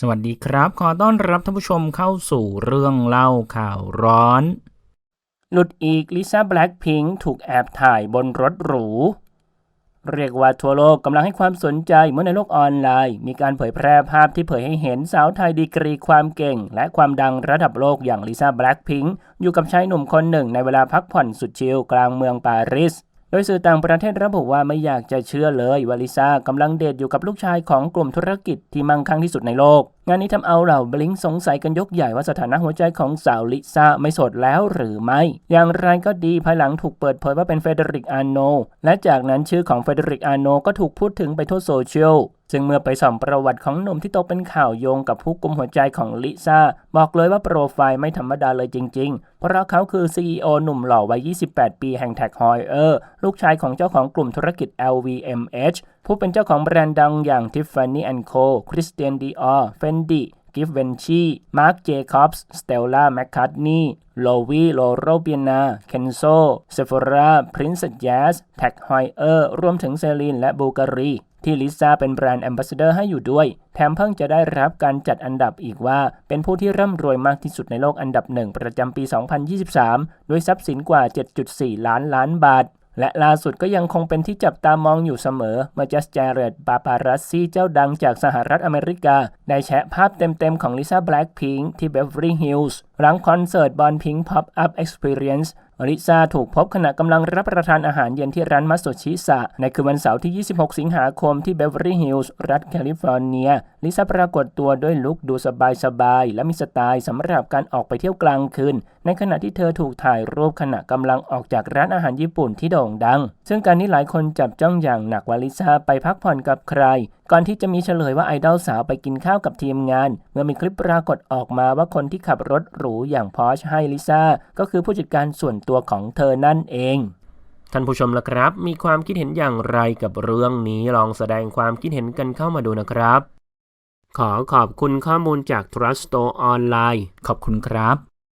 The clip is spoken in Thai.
สวัสดีครับ ขอต้อนรับท่านผู้ชมเข้าสู่เรื่องเล่าข่าวร้อน หลุดอีกลิซ่าแบล็กพิงถูกแอบถ่ายบนรถหรู เรียกว่าทั่วโลกกำลังให้ความสนใจเมื่อในโลกออนไลน์ มีการเผยแพร่ภาพที่เผยให้เห็นสาวไทยดีกรีความเก่ง และความดังระดับโลกอย่างลิซ่าแบล็กพิงอยู่กับชายหนุ่มคนหนึ่งในเวลาพักผ่อนสุดชิลกลางเมืองปารีส ดยสื่อต่างประเทศระบุว่าไม่อยากจะเชื่อเลยว่าลิซ่ากำลังเดทอยู่กับลูกชายของกลุ่มธุรกิจที่มั่งคั่งที่สุดในโลก งานนี้ทำเอาเหล่าบลิงสงสัยกันยกใหญ่ว่าสถานะหัวใจของสาวลิซ่าไม่สดแล้วหรือไม่ อย่างไรก็ดีภายหลังถูกเปิดเผยว่าเป็นเฟเดริกอาโน และจากนั้นชื่อของเฟเดริกอาโนก็ถูกพูดถึงไปทั่วโซเชียล ซึ่งเมื่อไปส่องประวัติของหนุ่มที่ตกเป็นข่าวโยงกับผู้กุมหัวใจของลิซ่า บอกเลยว่าโปรไฟล์ไม่ธรรมดาเลยจริง ๆ เพราะเขาคือ CEO หนุ่มหล่อวัย 28 ปีแห่ง Tag Heuer ลูกชายของเจ้าของกลุ่มธุรกิจ LVMH ผู้เป็นเจ้าของแบรนด์ดังอย่าง Tiffany Co, Christian Dior, Fendi, Givenchy, Marc Jacobs, Stella McCartney, Louis Loro Piana, Kenzo, Sephora, Prince Jazz, Tag Heuer รวมถึงเซรีนและบูการี ที่ลิซ่าเป็นแบรนด์แอมบาสเดอร์ให้อยู่ด้วย แถมเพิ่งจะได้รับการจัดอันดับอีกว่า เป็นผู้ที่ร่ำรวยมากที่สุดในโลกอันดับหนึ่งประจำปี 2023 ด้วยทรัพย์สินกว่า 7.4 ล้านล้านบาท และล่าสุดก็ยังคงเป็นที่จับตามองอยู่เสมอ เมื่อจัสเจเรตบาปารัสซี่เจ้าดังจากสหรัฐอเมริกา ได้แชะภาพเต็มๆของลิซ่าแบล็กพิงที่เบเวอรี่ฮิลส์หลังคอนเสิร์ตบอลพิงพ็อปอัพเอ็กซ์เพรียนซ์ ลิซาถูกพบขณะกำลังรับประทานอาหารเย็นที่ร้านมัสโตชิสะในคืนวันเสาร์ที่ 26 สิงหาคมที่เบเวอรี่ฮิลส์รัฐแคลิฟอร์เนีย ลิซาปรากฏตัวด้วยลุคดูสบายๆและมีสไตล์สำหรับการออกไปเที่ยวกลางคืน ในขณะที่เธอถูกถ่ายรูปขณะกำลังออกจากร้านอาหารญี่ปุ่นที่โด่งดัง ซึ่งการนี้หลายคนจับจ้องอย่างหนักว่าลิซาไปพักผ่อนกับใครก่อนที่จะมีเฉลยว่าไอดอลสาวไปกินข้าวกับทีมงาน เมื่อมีคลิปปรากฏออกมาว่าคนที่ขับรถหรูอย่างพอชให้ลิซ่าก็คือผู้จัดการส่วนตัวของเธอนั่นเองท่านผู้ชมล่ะครับ มีความคิดเห็นอย่างไรกับเรื่องนี้ลองแสดงความคิดเห็นกันเข้ามาดูนะครับ ขอขอบคุณข้อมูลจาก Trust Store ออนไลน์ขอบคุณครับ